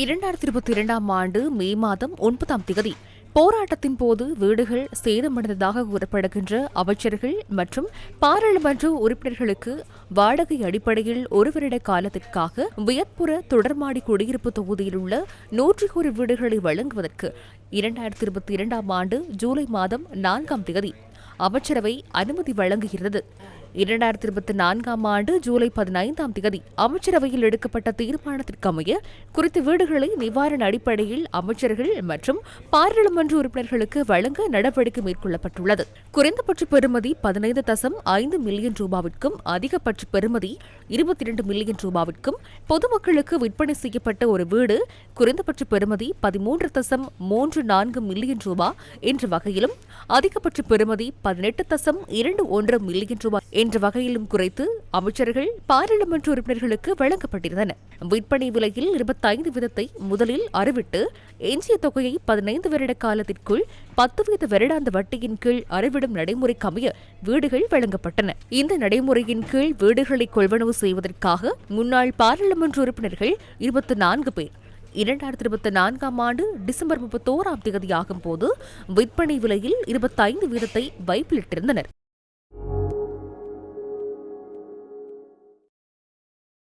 இரண்டாயிரத்தி இருபத்தி இரண்டாம் ஆண்டு மே மாதம் ஒன்பதாம் தேதி போராட்டத்தின் போது வீடுகள் சேதமடைந்ததாக கூறப்படுகின்ற அமைச்சர்கள் மற்றும் பாராளுமன்ற உறுப்பினர்களுக்கு வாடகை அடிப்படையில் ஒரு வருட காலத்திற்காக வியற்புற தொடர்மாடி குடியிருப்பு தொகுதியில் உள்ள நூற்றி ஒரு வீடுகளை வழங்குவதற்கு இரண்டாயிரத்தி இருபத்தி இரண்டாம் ஆண்டு ஜூலை மாதம் நான்காம் தேதி அமைச்சரவை அனுமதி வழங்குகிறது. இரண்டாயிரத்தி இருபத்தி நான்காம் ஆண்டு ஜூலை பதினைந்தாம் தேதி அமைச்சரவையில் எடுக்கப்பட்ட தீர்மானத்திற்கு அமைய குறித்த வீடுகளை நிவாரண அடிப்படையில் அமைச்சர்கள் மற்றும் பாராளுமன்ற உறுப்பினர்களுக்கு வழங்க நடவடிக்கை மேற்கொள்ளப்பட்டுள்ளது. குறைந்தபட்ச பெறுமதி பதினைந்து தசம் ஐந்து மில்லியன் ரூபாவிற்கும் அதிகபட்ச பெறுமதி இருபத்தி இரண்டு மில்லியன் ரூபாவிற்கும் பொதுமக்களுக்கு விற்பனை செய்யப்பட்ட ஒரு வீடு குறைந்தபட்ச பெறுமதி பதிமூன்று தசம் மூன்று நான்கு மில்லியன் ரூபாய் என்ற வகையிலும் அதிகபட்ச பெறுமதி பதினெட்டு தசம் இரண்டு ஒன்று மில்லியன் ரூபாய் என்ற வகையிலும் குறைத்து அமைச்சர்கள் பாராளுமன்ற உறுப்பினர்களுக்கு வழங்கப்பட்டிருந்தன. விற்பனை விலையில் இருபத்தைந்து வீதத்தை முதலில் அறிவிட்டு எஞ்சிய தொகையை பதினைந்து வருட காலத்திற்குள் பத்து வீத வருடாந்த வட்டியின் கீழ் அறிவிடும் நடைமுறைக்கு அமைய வீடுகள் வழங்கப்பட்டன. இந்த நடைமுறையின் கீழ் வீடுகளை கொள்வனவு செய்வதற்காக முன்னாள் பாராளுமன்ற உறுப்பினர்கள் இருபத்தி நான்கு பேர். இரண்டாயிரத்தி இருபத்தி நான்காம் ஆண்டு டிசம்பர் முப்பத்தோராம் தேதியாகும் போது விற்பனை விலையில் இருபத்தைந்து வீதத்தை வைப்பிலிட்டிருந்தனர்.